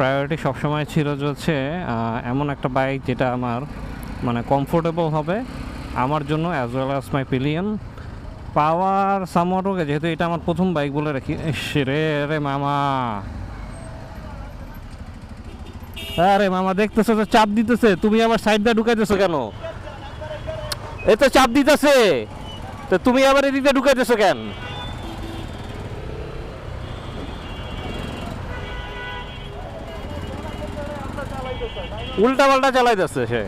Priority সবসময় ছিল যে হচ্ছে এমন একটা বাইক যেটা আমার মানে কমফোর্টেবল হবে, আমার জন্য as well as my pillion power সামোটোকে যেহেতু এটা আমার প্রথম বাইক বলে রাখি। রে রে মামা। আরে মামা, দেখতেছো তো চাপ দিতেছে, তুমি আবার সাইড দিয়ে ঢুকাইতেছো কেন? এ তো চাপ দিতেছে। তো তুমি আবার এদিকে ঢুকাইতেছো কেন? উল্টা পাল্টা চালাইতেছে সে।